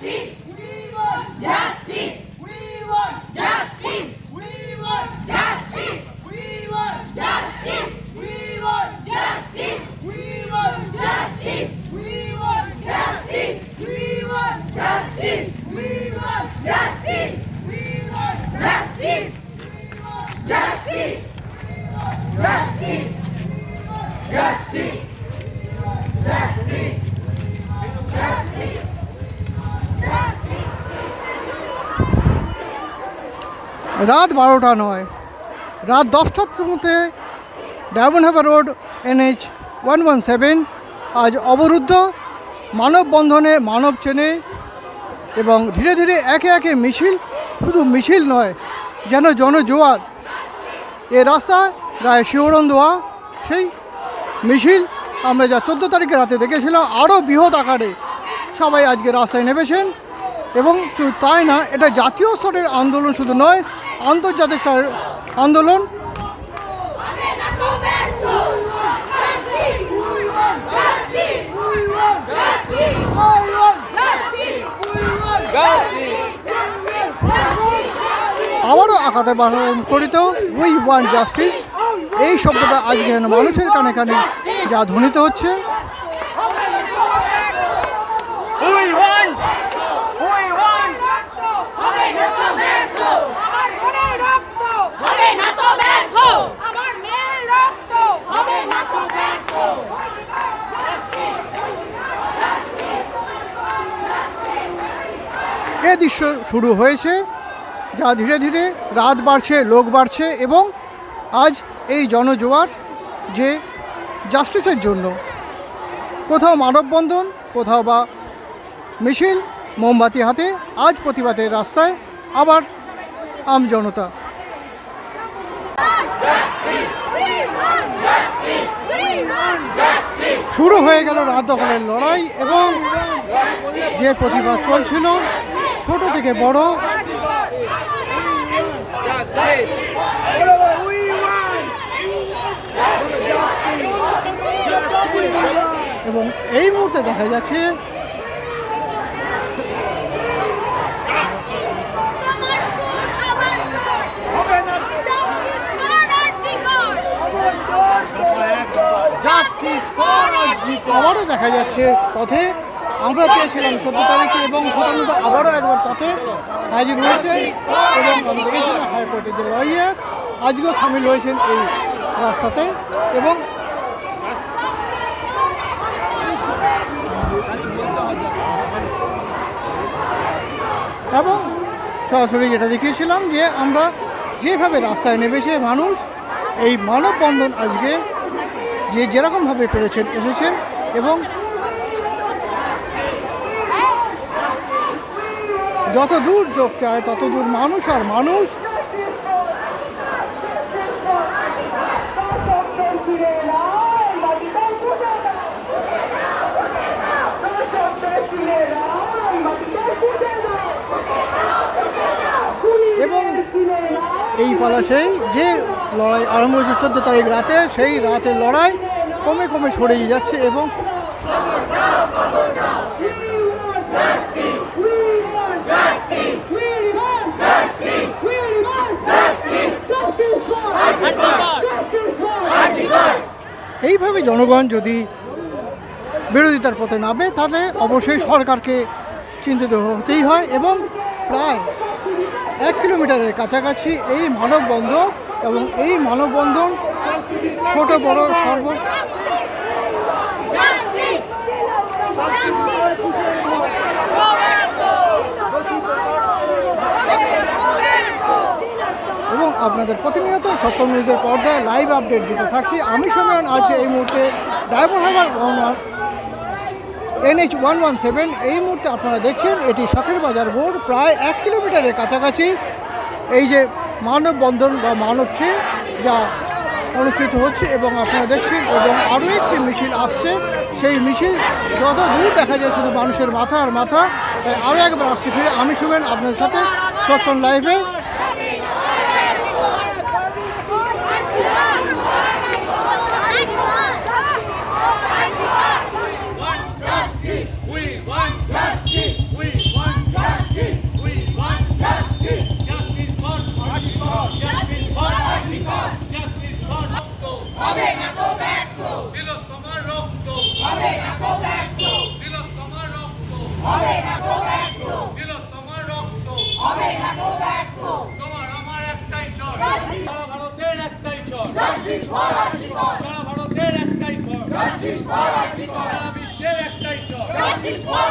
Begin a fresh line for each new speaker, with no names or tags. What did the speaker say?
Please. রাত বারোটা নয়। রাত দশটার মধ্যে Diamond Harbour road, NH one one seven, আজ অবরুদ্ধ। মানববন্ধনে মানব চেনে এবং ধীরে ধীরে একে একে মিছিল, শুধু মিছিল নয়, যেন জনজোয়ার। এ রাস্তা গায়ে শিহরণ দেওয়া সেই মিছিল আমরা যা চোদ্দ তারিখে রাতে দেখেছিলাম আরও বৃহৎ আকারে। সবাই আজকে রাস্তায় নেমেছেন এবং তাই না, এটা জাতীয় স্তরের আন্দোলন শুধু নয় আন্তর্জাতিক আন্দোলন। আবারও আকাতে করিত উই ওয়ান জাস্টিস। এই শব্দটা আজকে মানুষের কানে কানে যা ধ্বনিত হচ্ছে
We won! We won!
হবে না তো ব্যর্থ আমার বোনের রক্ত হবে না তো ব্যর্থ আমার মেয়ের রক্ত হবে না তো ব্যর্থ
এ দৃশ্য শুরু হয়েছে, যা ধীরে ধীরে রাত বাড়ছে, লোক বাড়ছে এবং আজ এই জনজোয়ার যে জাস্টিসের জন্য। কোথাও মানববন্ধন, কোথাও বা মিছিল, মোমবাতি হাতে, আজ প্রতিবাদের রাস্তায় আবার আম জনতা। শুরু হয়ে গেল রাত দখলের লড়াই এবং যে প্রতিবাদ চলছিল ছোট থেকে বড় এবং এই মুহূর্তে দেখা যাচ্ছে! আবারও দেখা যাচ্ছে পথে আমরা পেয়েছিলাম চোদ্দ তারিখে এবং প্রথমত আবারও একবার পথে হাজির হয়েছে এবং আমি দেখেছিলাম হাইকোর্টের যে লয়ার আজকেও সামিল হয়েছেন এই রাস্তাতে এবং এবং সরাসরি যেটা দেখিয়েছিলাম যে আমরা যেভাবে রাস্তায় নেমেছে মানুষ, এই মানববন্ধন আজকে যে যেরকমভাবে পেরেছেন, এসেছেন এবং যত দূর চোখ চায়, তত দূর মানুষ আর মানুষ। এবং এই পালা সেই যে লড়াই আরম্ভ হয়েছে চোদ্দ তারিখ রাতে, সেই রাতের লড়াই কমে কমে সরে যাচ্ছে এবং এইভাবে জনগণ যদি বিরোধিতার পথে নামে, তাহলে অবশ্যই সরকারকে চিন্তিত হতেই হয় এবং প্রায় এক কিলোমিটারের কাছাকাছি এই মানববন্ধন এবং এই মানববন্ধন ছোট, বড়, সর্ব আপনাদের প্রতিনিয়ত সত্যম নিউজের পর্দায় লাইভ আপডেট দিতে থাকছি। আমি সময় আছে এই মুহূর্তে ড্রাইভার হাইভার এনএইচ ওয়ান ওয়ান সেভেন এই মুহূর্তে আপনারা দেখছেন, এটি শখের বাজার মোড়, প্রায় এক কিলোমিটারের কাছাকাছি। এই যে মানববন্ধন বা মানব সে যা অনুষ্ঠিত হচ্ছে এবং আপনারা দেখছেন, এবং আরও একটি মিছিল আসছে। সেই মিছিল যত দূর দেখা যায় শুধু মানুষের মাথা আর মাথা আরও একবার আসছে ফিরে। আমি শুবেন আপনাদের সাথে সত্যম লাইভে
হবে না তো ব্যর্থ।
দিল তোমার রক্ত।
হবে না তো ব্যর্থ।
দিল তোমার রক্ত।
হবে না তো ব্যর্থ।
দিল তোমার রক্ত।
হবে না তো ব্যর্থ।
তোমার আমার একটাই স্বর সারা ভারতের একটাই স্বর
জাস্টিস ফর আর্জিকর
সারা ভারতের একটাই স্বর
জাস্টিস ফর আর্জিকর
সারা বিশ্বের একটাই স্বর
জাস্টিস ফর